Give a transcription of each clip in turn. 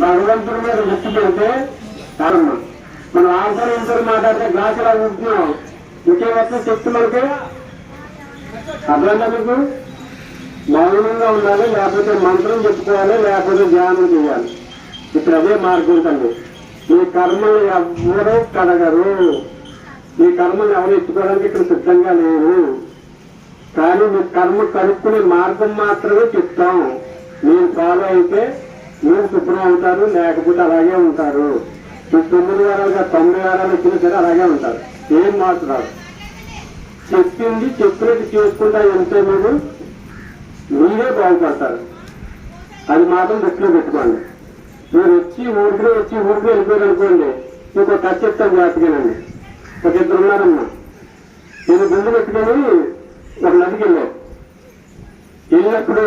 భగవంతుడి మీద దృష్టి పెడితే కారణం మనం ఆన్సర్ మాట్లాడితే గ్లాసులు ఉంటున్నాం. ముఖ్యమైన వస్తే శక్తి మనకి అర్థమైందా మీకు? మౌనంగా ఉండాలి లేకపోతే మంత్రం చెప్పుకోవాలి లేకపోతే ధ్యానం చేయాలి. ఇప్పుడు అదే మార్గం ఉంటుంది ఈ కర్మలు ఎవరూ కడగరు. ఈ కర్మలు ఎవరు ఎత్తుకోవడానికి ఇక్కడ సిద్ధంగా లేరు. కానీ మీ కర్మ కనుక్కునే మార్గం మాత్రమే చెప్తాం. నేను ఫాలో అయితే మీరు శుభ్రం అవుతారు లేకపోతే అలాగే ఉంటారు. ఈ తొమ్మిది వారాలుగా తొమ్మిది వారాలు వచ్చినా సరే అలాగే ఉంటారు. ఏం మార్పు చెప్పింది చెప్పినట్టు చేసుకుంటా వెళ్తే మీరు మీరే బాగుపడతారు. అది మాత్రం దృష్టిలో పెట్టుకోండి. మీరు వచ్చి ఊరికే వచ్చి ఊరికే వెళ్ళిపోయారు అనుకోండి మీకు టచ్ చెప్తాను జాగ్రత్తగానండి ఒక ఇద్దరు ఉన్నారమ్మా నేను గుండు పెట్టుకొని ఒక నదికి వెళ్ళాను. వెళ్ళినప్పుడు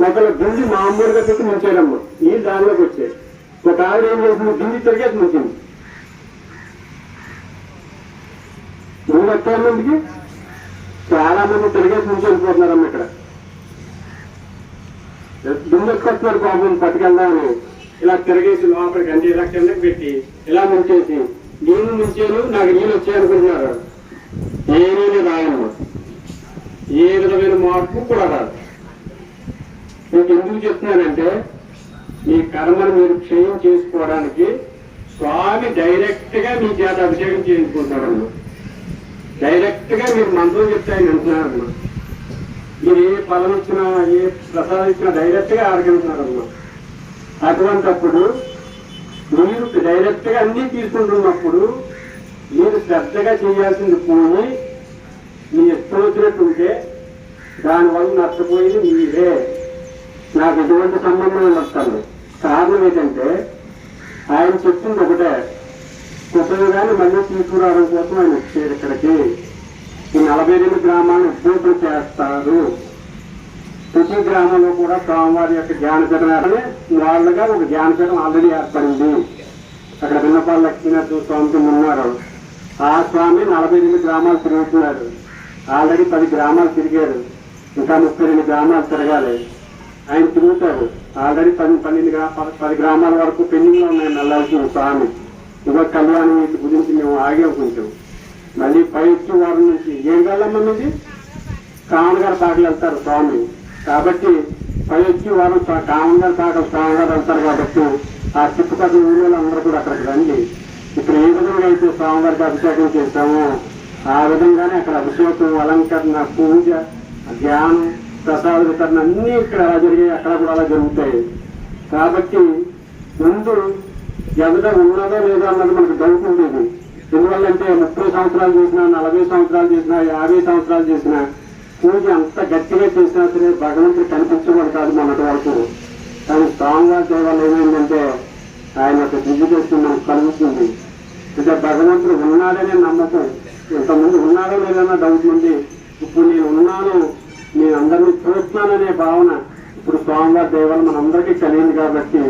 ఒకళ్ళ గుండి మామూలుగా పెట్టి ముంచాడమ్మా ఈ దానిలోకి వచ్చాయి ఒక ఆవిడ ఏం చేసింది? గుండి తిరిగేసి ముంచింది. నువ్వు వచ్చారు మందికి చాలా మంది తిరిగేసి నుంచి వెళ్ళిపోతున్నారమ్మ ఇక్కడ. దుమ్మెక్కొస్తున్నారు బాబు పట్టుకెళ్దామని. ఇలా తిరిగేసి లోపలికి అంటే ఇలా కిందకి పెట్టి ఇలా ముంచేసి నేను ముంచాను నాకు నీళ్ళు వచ్చాయనుకుంటున్నారు ఏమీ రాయమ్మా ఏ విధమైన మార్పు కూడా రాదు. మీకు ఎందుకు చెప్తున్నానంటే మీ కర్మను మీరు క్షయం చేసుకోవడానికి స్వామి డైరెక్ట్గా మీ చేత అభిషేకం చేయించుకుంటారమ్మా. డైరెక్ట్గా మీరు మంత్రం చెప్తాయని అంటున్నారు మీరు ఏ ఫలం ఇచ్చినా ఏ ప్రసాదం ఇచ్చినా డైరెక్ట్గా ఆరగిస్తున్నారమ్మా అటువంటప్పుడు మీరు డైరెక్ట్గా అన్ని తీసుకుంటున్నప్పుడు మీరు శ్రద్ధగా చేయాల్సింది పోయి మీ ఇష్టం వచ్చినట్టు ఉంటే దానివల్ల నష్టపోయేది మీరే. నాకు ఎటువంటి సంబంధం నష్టాలు కారణం ఏంటంటే ఆయన చెప్పింది ఒకటే. ఉపయోగాన్ని మళ్ళీ తీసుకురావడం కోసం ఆయన వచ్చారు ఇక్కడికి. ఈ నలభై రెండు గ్రామాలను ఉద్యోగం చేస్తారు. ప్రతి గ్రామంలో కూడా స్వామివారి యొక్క జ్ఞానపీఠం ఏర్పడి వాళ్ళగా ఒక జ్ఞానపీఠం ఆల్రెడీ ఏర్పడింది. అక్కడ విన్నపాల లక్ష్మీనాథ్ స్వామికి ఉన్నారు ఆ స్వామి నలభై రెండు గ్రామాలు తిరుగుతున్నారు. ఆల్రెడీ పది గ్రామాలు తిరిగారు. ఇంకా ముప్పై రెండు గ్రామాలు తిరగాలి. ఆయన తిరుగుతారు ఆల్రెడీ పది పన్నెండు పది గ్రామాల వరకు పెండింగ్లో ఉన్నాయి వెళ్ళాల్సిన స్వామి ఇవ్వ కళ్యాణం వీటి గురించి మేము ఆగే కొంచెం మళ్ళీ పై వచ్చే వారం నుంచి ఏం వెళ్ళమ్మా మీది? కామన్ గారు పాటలు వెళ్తారు స్వామి. కాబట్టి పై వచ్చి వారం స్వా- కామన్ గారు స్వామి గారు వెళ్తారు కాబట్టి ఆ చుట్టుపక్కల ఊళ్ళో అందరూ కూడా అక్కడికి రండి. ఇక్కడ ఏ విధంగా అయితే స్వామివారికి అభిషేకం చేశామో ఆ విధంగానే అక్కడ అభిషేకం అలంకరణ పూజ ధ్యానం ప్రసాద వితరణ అన్నీ ఇక్కడ అలా జరిగాయి అక్కడ కూడా అలా జరుగుతాయి. కాబట్టి ముందు ఎదుట ఉన్నదో లేదో అన్నది మనకు డౌట్ ఉండేది. ఎందువల్లంటే ముప్పై సంవత్సరాలు చేసినా నలభై సంవత్సరాలు చేసినా యాభై సంవత్సరాలు చేసినా పూజ అంత గట్టిగా చేసినా సరే భగవంతుడు కనిపించబడి కాదు మొన్నటి వరకు. కానీ స్వామివారి దేవ వల్ల ఏమైందంటే ఆయన యొక్క దివ్య దృష్టి మనకు కలుగుతుంది. అంటే భగవంతుడు ఉన్నాడనే నమ్మకం ఇంతకుముందు ఉన్నాడో లేదన్న డౌట్ ఉంది ఇప్పుడు నేను ఉన్నాను నేను అందరినీ చూస్తున్నాననే భావన. ఇప్పుడు స్వామివారి దేవాలు మనందరికీ కలిగింది కాబట్టి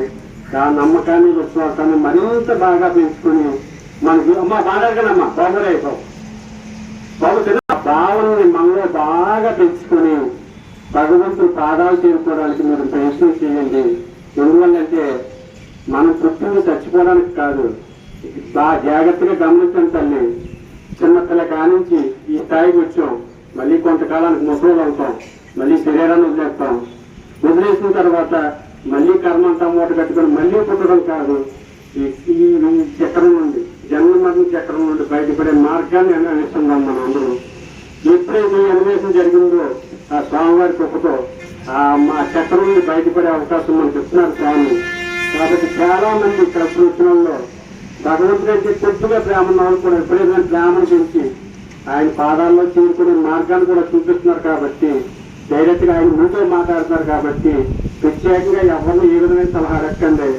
ఆ నమ్మకాన్ని విశ్వాసాన్ని మరింత బాగా పెంచుకుని మనకి అమ్మ బాగానమ్మా బాబురే బాబు. బాబు భావనని మనలో బాగా పెంచుకుని భగవంతుడు పాదాలు చేరుకోవడానికి మీరు ప్రయత్నం చేయండి. ఎందువల్లంటే మనం పుట్టింది చచ్చిపోవడానికి కాదు. బాగా జాగ్రత్తగా గమనించండి తల్లి. చిన్నపిల్ల కానించి ఈ స్థాయికి వచ్చాం. మళ్ళీ కొంతకాలానికి ముసలు అవుతాం మళ్ళీ శరీరాన్ని వదిలేస్తాం. వదిలేసిన తర్వాత మళ్ళీ కర్మ అంతా మూట కట్టుకొని మళ్ళీ పుట్టడం కాదు ఈ చక్రం నుండి జన్మ మరణ చక్రం నుండి బయటపడే మార్గాన్ని అన్వేషిస్తున్నాం మనం అందరూ. ఎప్పుడైతే ఈ అన్వేషణ జరిగిందో ఆ స్వామివారి కృపతో ఆ మా చక్రం నుండి బయటపడే అవకాశం మనకు ఇస్తున్నారు స్వామి. కాబట్టి చాలా మంది ఇక్కడ సూచనల్లో భగవంతుడు అంటే కొద్దిగా ప్రేమ వాళ్ళు కూడా ఎప్పుడైతే బ్రాహ్మణ గురించి ఆయన పాదాల్లో చేరుకునే మార్గాన్ని కూడా చూపిస్తున్నారు కాబట్టి డైరెక్ట్గా ఆయన మీతో మాట్లాడుతున్నారు కాబట్టి ప్రత్యేకంగా ఎవరిని ఏ విధమైన సలహా అడగండి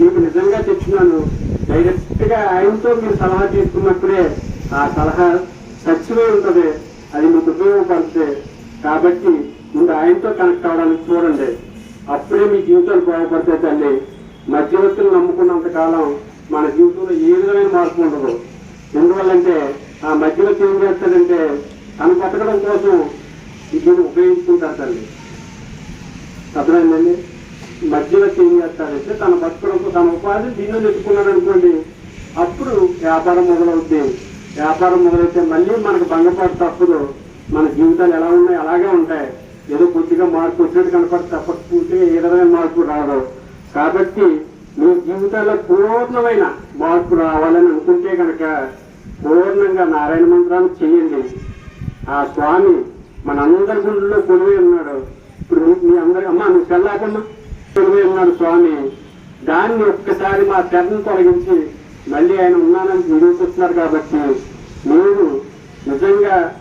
మీకు నిజంగా చెప్తున్నాను డైరెక్ట్గా ఆయనతో మీరు సలహా తీసుకున్నప్పుడే ఆ సలహా సత్యమై ఉంటుంది అది మీకు ఉపయోగపడుతుంది. కాబట్టి ముందు ఆయనతో కనెక్ట్ అవ్వడానికి చూడండి. అప్పుడే మీ జీవితాలు బాగుపడతాయి తల్లి. మధ్యవర్తులు నమ్ముకున్నంత కాలం మన జీవితంలో ఏ విధమైన మార్పు ఉండదు ఎందువల్లంటే ఆ మధ్యలో ఏం చేస్తాడంటే తను బతకడం కోసం ఇద్దరు ఉపయోగించుకుంటారు తల్లి. అర్థమైందండి? మధ్యలో ఏం చేస్తాడంటే తన బతకడం తన ఉపాధి దీన్ని నెట్టుకున్నాడు అనుకోండి అప్పుడు వ్యాపారం మొదలవుద్ది. వ్యాపారం మొదలైతే మళ్ళీ మనకు భంగపాటు తప్పుడు మన జీవితాలు ఎలా ఉన్నాయి అలాగే ఉంటాయి. ఏదో కొద్దిగా మార్పు వచ్చినట్టు కనపడి తప్పకుంటే ఏ విధమైన మార్పు రాదు. కాబట్టి మీ జీవితాల్లో పూర్ణమైన మార్పు రావాలని అనుకుంటే కనుక పూర్ణంగా నారాయణ మంత్రాన్ని చేయండి. ఆ స్వామి మనందరి గుండెల్లో కొలువై ఉన్నాడు. ఇప్పుడు మీ- అందరి అమ్మ నువ్వు చెల్లాకమ్మా కొలువై ఉన్నాడు స్వామి. దాన్ని ఒక్కసారి మా తెరను తొలగించి మళ్ళీ ఆయన ఉన్నానని నిరూపిస్తున్నారు కాబట్టి మీరు నిజంగా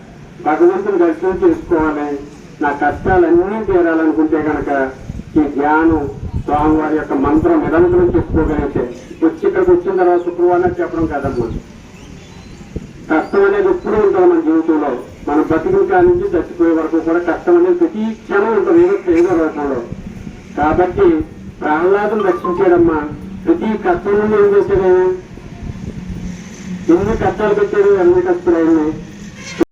భగవంతుని దర్శనం చేసుకోవాలి. నా కష్టాలన్నీ తీరాలనుకుంటే కనుక ఈ ధ్యానం స్వామివారి యొక్క మంత్రం నిరంతరం చెప్పుకోగలిగితే వచ్చి ఇక్కడికి వచ్చిన తర్వాత శుక్రవారం చెప్పడం కదమ్మా. కష్టం అనేది ఎప్పుడూ ఉంటుంది మన జీవితంలో. మన బతికిన కాడి నుంచి చచ్చిపోయే వరకు కూడా కష్టం అనేది ప్రతి క్షణం ఉంటుంది ఏదో ఏదో రూపంలో. కాబట్టి ప్రహ్లాదం రక్షించాడమ్మా ప్రతి కష్టం నుండి ఏం చేశాడు? ఎన్ని కష్టాలు పెట్టాడు? ఎన్ని కష్టాలు అయినాయి